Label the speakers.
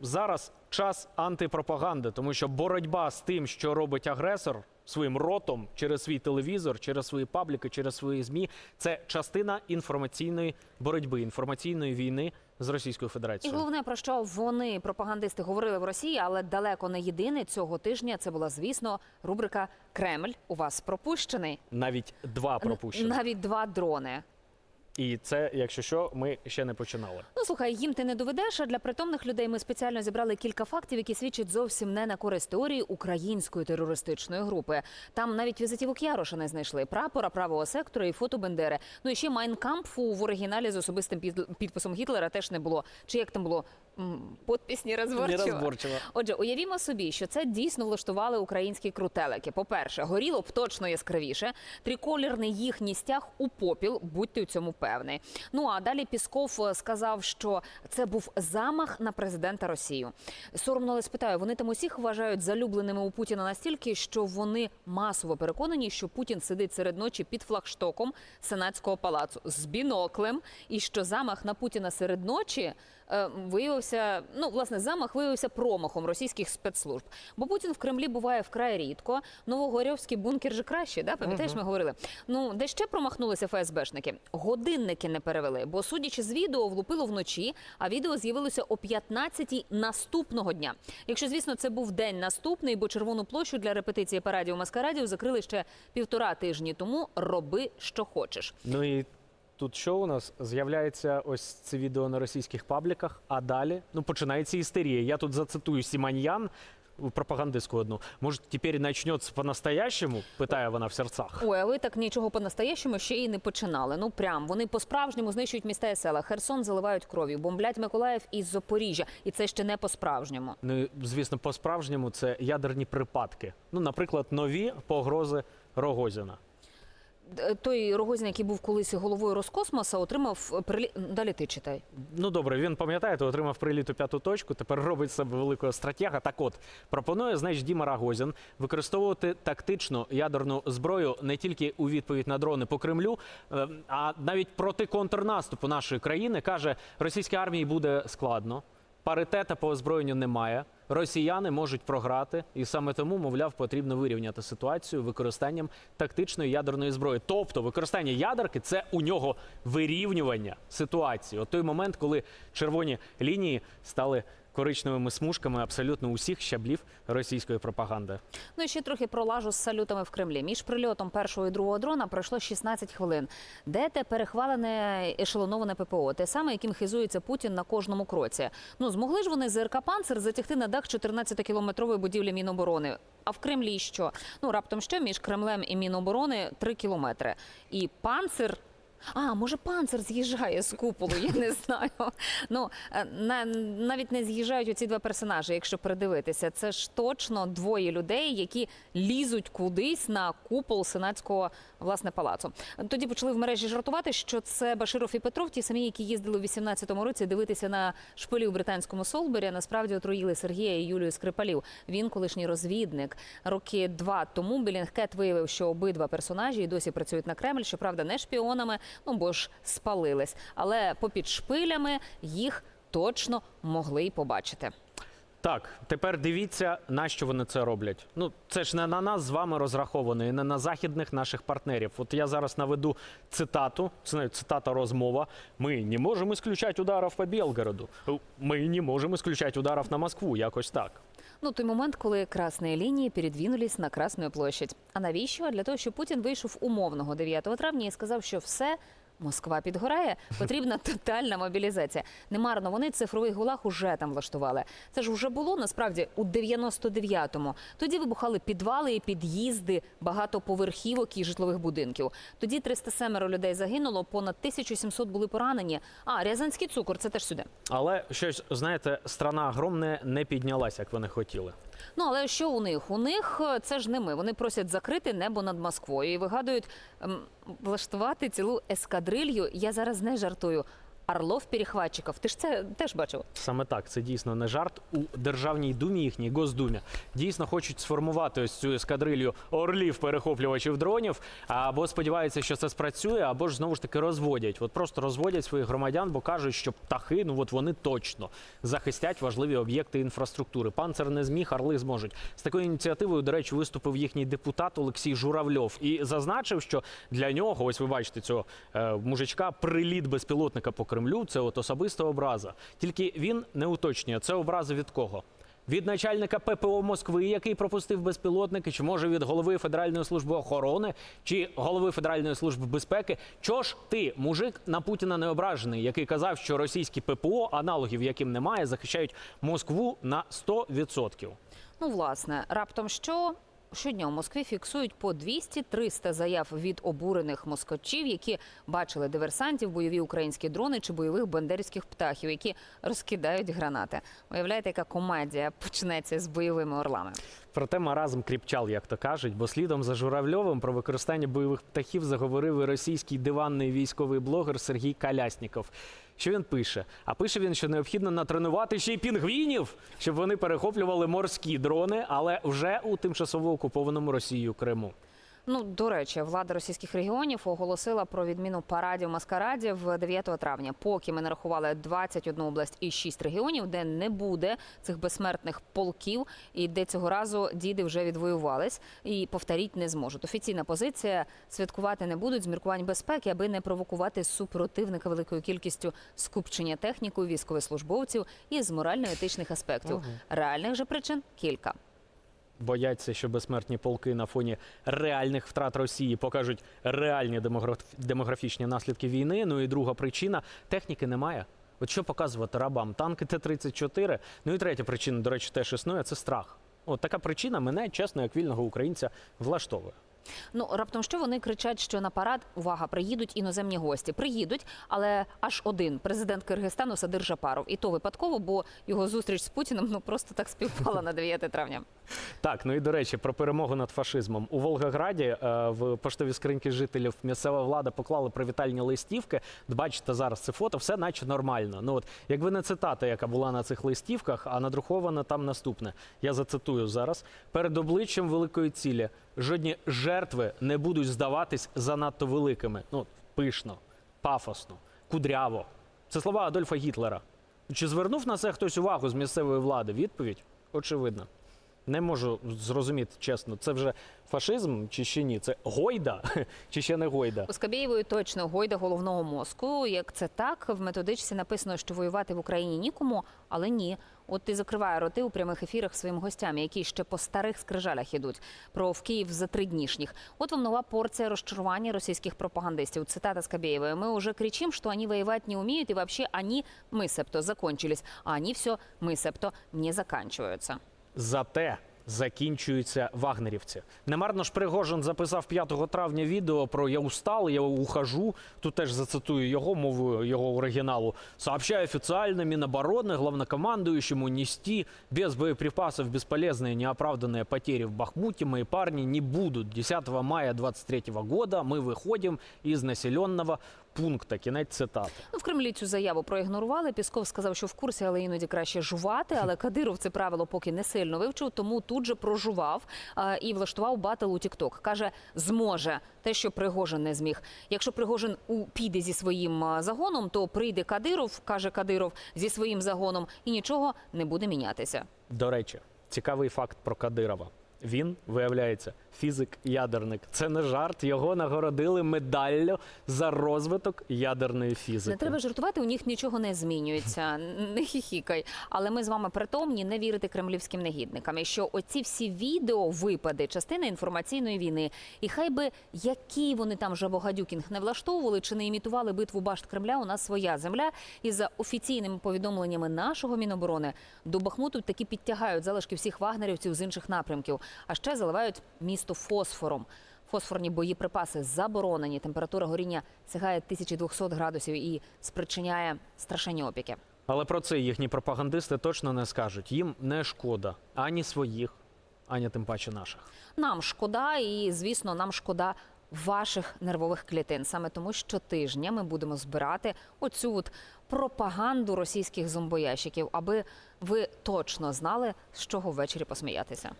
Speaker 1: зараз час антипропаганди, тому що боротьба з тим, що робить агресор своїм ротом через свій телевізор, через свої пабліки, через свої змі, це частина інформаційної боротьби, інформаційної війни з Російською
Speaker 2: І
Speaker 1: Федерацією.
Speaker 2: головне про що вони пропагандисти говорили в Росії, але далеко не єдине цього тижня. Це була звісно рубрика Кремль. У вас пропущений
Speaker 1: Навіть два пропущені.
Speaker 2: навіть два дрони.
Speaker 1: І це, якщо що, ми ще не починали.
Speaker 2: Ну слухай, їм ти не доведеш. А для притомних людей ми спеціально зібрали кілька фактів, які свідчать зовсім не на користь теорії української терористичної групи. Там навіть візитівок Яроша не знайшли прапора правого сектора і фото Бендери. Ну і ще Майнкампфу в оригіналі з особистим підписом Гітлера теж не було. Чи як там було подпись нерозборчиво.
Speaker 1: Нерозборчиво.
Speaker 2: Отже, уявімо собі, що це дійсно влаштували українські крутелики. По-перше, горіло б точно яскравіше. Триколірний їхній стяг у попіл, будьте у цьому певні. Ну а далі Пісков е, сказав, що це був замах на президента Росії. Соромно але спитаю, вони там усіх вважають залюбленими у Путіна настільки, що вони масово переконані, що Путін сидить серед ночі під флагштоком сенатського палацу з біноклем, і що замах на Путіна серед ночі е, виявився, ну власне, замах виявився промахом російських спецслужб. Бо Путін в Кремлі буває вкрай рідко. Новогорьовський бункер же краще, да? Пам'ятаєш, ми говорили. Ну де ще промахнулися ФСБшники? Годинники не перевели, бо судячи з відео, влупило вночі, а відео з'явилося о 15-й наступного дня. Якщо, звісно, це був день наступний, бо червону площу для репетиції парадів маскарадів закрили ще півтора тижні тому. Роби що хочеш.
Speaker 1: Ну і тут що у нас з'являється ось це відео на російських пабліках, а далі ну починається істерія. Я тут зацитую Сіманьян. Пропагандистську одну. Може, тепер почнеться по-настоящему? питає вона в серцах.
Speaker 2: Ой, а ви так нічого по-настоящему ще й не починали. Ну прям вони по-справжньому знищують міста і села. Херсон заливають кров'ю, бомблять Миколаїв із Запоріжжя. І це ще не по-справжньому.
Speaker 1: Ну звісно, по-справжньому це ядерні припадки. Ну, наприклад, нові погрози Рогозіна.
Speaker 2: Д- Той Рогозін, який був колись головою Роскосмоса, отримав е, прилі... Далі ти читай.
Speaker 1: Ну добре, він пам'ятаєте, отримав приліт у п'яту точку. Тепер робить себе великого стратега. Так от пропонує, знаєш, Діма Рагозін використовувати тактичну ядерну зброю не тільки у відповідь на дрони по Кремлю, е, а навіть проти контрнаступу нашої країни каже, російській армії буде складно. Паритета по озброєнню немає. Росіяни можуть програти, і саме тому, мовляв, потрібно вирівняти ситуацію використанням тактичної ядерної зброї. Тобто, використання ядерки це у нього вирівнювання ситуації. От той момент, коли червоні лінії стали коричневими смужками абсолютно усіх щаблів російської пропаганди.
Speaker 2: Ну і ще трохи про лажу з салютами в Кремлі. Між прильотом першого і другого дрона пройшло 16 хвилин. Де те перехвалене ешелоноване ППО, те саме, яким хизується Путін на кожному кроці. Ну змогли ж вони ЗРК «Панцер» затягти на дах 14-кілометрової будівлі Міноборони. А в Кремлі що? Ну раптом що між Кремлем і Міноборони 3 кілометри. І панцир. А, може, панцир з'їжджає з куполу, я не знаю. Ну е, на, навіть не з'їжджають оці два персонажі, якщо придивитися. Це ж точно двоє людей, які лізуть кудись на купол сенатського власне палацу. Тоді почали в мережі жартувати, що це Баширов і Петров, ті самі, які їздили у 18-му році дивитися на шпилі у британському Солбері. а Насправді отруїли Сергія і Юлію Скрипалів. Він колишній розвідник. Роки два тому Білінгкет виявив, що обидва персонажі і досі працюють на Кремль. Щоправда, не шпіонами, ну бо ж спалились. Але попід шпилями їх точно могли й побачити.
Speaker 1: Так, тепер дивіться, на що вони це роблять. Ну, це ж не на нас з вами розраховано, і не на західних наших партнерів. От я зараз наведу цитату, це цитата розмова. Ми не можемо исключати ударів по Белгороду. Ми не можемо исключати ударів на Москву. Якось так.
Speaker 2: Ну, той момент, коли красні лінії передвинулись на Красну площадь. А навіщо? Для того, щоб Путін вийшов умовного 9 травня і сказав, що все. Москва підгорає, потрібна тотальна мобілізація. Немарно вони цифровий гулаг уже там влаштували. Це ж вже було насправді у 99-му. Тоді вибухали підвали і під'їзди, багатоповерхівок і житлових будинків. Тоді 307 людей загинуло, понад 1700 були поранені. А Рязанський цукор це теж сюди.
Speaker 1: Але щось, знаєте, страна огромна не піднялася, як вони хотіли.
Speaker 2: Ну але що у них? У них е, це ж не ми. Вони просять закрити небо над Москвою і вигадують ем, влаштувати цілу ескадрилью. Я зараз не жартую. Орлов перехватчиків. Ти ж це теж бачив?
Speaker 1: Саме так, це дійсно не жарт. У державній думі їхній Госдумі дійсно хочуть сформувати ось цю ескадрилью орлів перехоплювачів дронів. Або сподіваються, що це спрацює, або ж знову ж таки розводять. От просто розводять своїх громадян, бо кажуть, що птахи, ну от вони точно захистять важливі об'єкти інфраструктури. Панцер не зміг, орли зможуть. З такою ініціативою, до речі, виступив їхній депутат Олексій Журавльов і зазначив, що для нього, ось ви бачите цього е, мужичка, приліт безпілотника по Кремлю це от особиста образа. Тільки він не уточнює, це образа від кого. Від начальника ППО Москви, який пропустив безпілотники, чи може від голови Федеральної служби охорони, чи голови Федеральної служби безпеки. Чого ж ти, мужик, на Путіна не ображений, який казав, що російські ППО, аналогів яким немає, захищають Москву на 100%.
Speaker 2: Ну, власне, раптом що? Щодня у Москві фіксують по 200-300 заяв від обурених москочів, які бачили диверсантів, бойові українські дрони чи бойових бандерівських птахів, які розкидають гранати. Уявляєте, яка комедія почнеться з бойовими орлами?
Speaker 1: Проте маразм кріпчал, як то кажуть, бо слідом за Журавльовим про використання бойових птахів заговорив і російський диванний військовий блогер Сергій Калясніков. Що він пише? А пише він, що необхідно натренувати ще й пінгвінів, щоб вони перехоплювали морські дрони, але вже у тимчасово окупованому Росією Криму.
Speaker 2: Ну, до речі, влада російських регіонів оголосила про відміну парадів маскарадів 9 травня. Поки ми нарахували 21 область і 6 регіонів, де не буде цих безсмертних полків, і де цього разу діди вже відвоювались і повторіть не зможуть. Офіційна позиція святкувати не будуть з міркувань безпеки, аби не провокувати супротивника великою кількістю скупчення технікою військовослужбовців і з морально-етичних аспектів. Реальних же причин кілька.
Speaker 1: Бояться, що безсмертні полки на фоні реальних втрат Росії покажуть реальні демограф- демографічні наслідки війни. Ну і друга причина техніки немає. От що показувати рабам? Танки Т-34. Ну і третя причина, до речі, теж існує це страх. От така причина мене, чесно, як вільного українця, влаштовує.
Speaker 2: Ну раптом що вони кричать, що на парад увага приїдуть іноземні гості. Приїдуть, але аж один президент Киргизстану Садир Жапаров. І то випадково, бо його зустріч з Путіним ну просто так співпала на 9 травня.
Speaker 1: Так, ну і до речі, про перемогу над фашизмом у Волгограді е, в поштові скриньки жителів місцева влада поклала привітальні листівки. Бачите зараз це фото, все наче нормально. Ну от якби не цитата, яка була на цих листівках, а надрукована там наступне. Я зацитую зараз: перед обличчям великої цілі жодні жертви не будуть здаватись занадто великими. Ну пишно, пафосно, кудряво. Це слова Адольфа Гітлера. Чи звернув на це хтось увагу з місцевої влади? Відповідь очевидно Не можу зрозуміти чесно, це вже фашизм чи ще ні? Це гойда чи ще не гойда?
Speaker 2: У Скабєєвої точно гойда головного мозку. Як це так, в методичці написано, що воювати в Україні нікому, але ні. От ти закриває роти у прямих ефірах своїм гостям, які ще по старих скрижалях ідуть. Про в Київ за триднішніх. От вам нова порція розчарування російських пропагандистів. Цитата Скабєєвої. «Мы уже кричим, что они воевать не умеют, и вообще они, мы, септо, закончились, а они все, мы, септо, не заканчиваются».
Speaker 1: Зате закінчуються вагнерівці. Немарно ж Пригожин записав 5 травня відео про я устал, я ухожу. Тут теж зацитую його мовою його оригіналу. Сообщаю офіційно Міноборони главнокомандующему нести без боєприпасів бесполезные неоправданные потери в Бахмуте мои парни не будут. 10 мая 23 года мы выходим из населенного пункта. Кінець цитати.
Speaker 2: Ну, в Кремлі цю заяву проігнорували. Пісков сказав, що в курсі, але іноді краще жувати. Але Кадиров це правило поки не сильно вивчив, тому тут же прожував а, і влаштував батл у Тікток. Каже, зможе те, що Пригожин не зміг. Якщо Пригожин у піде зі своїм загоном, то прийде Кадиров, каже Кадиров, зі своїм загоном, і нічого не буде мінятися.
Speaker 1: До речі, цікавий факт про Кадирова. Він виявляється фізик-ядерник. Це не жарт. Його нагородили медаллю за розвиток ядерної фізики.
Speaker 2: Не треба жартувати, у них нічого не змінюється. Не хіхікай. Але ми з вами притомні не вірити кремлівським негідникам. І що оці всі відео випади, частина інформаційної війни, і хай би які вони там жабогадюкінг не влаштовували чи не імітували битву башт Кремля, у нас своя земля. І за офіційними повідомленнями нашого міноборони до Бахмуту таки підтягають залишки всіх вагнерівців з інших напрямків, а ще заливають місто фосфором. Фосфорні боєприпаси заборонені. Температура горіння сягає 1200 градусів і спричиняє страшенні опіки.
Speaker 1: Але про це їхні пропагандисти точно не скажуть. Їм не шкода ані своїх, ані тим паче наших.
Speaker 2: Нам шкода, і звісно, нам шкода ваших нервових клітин. Саме тому щотижня ми будемо збирати оцю от пропаганду російських зомбоящиків, аби ви точно знали, з чого ввечері посміятися.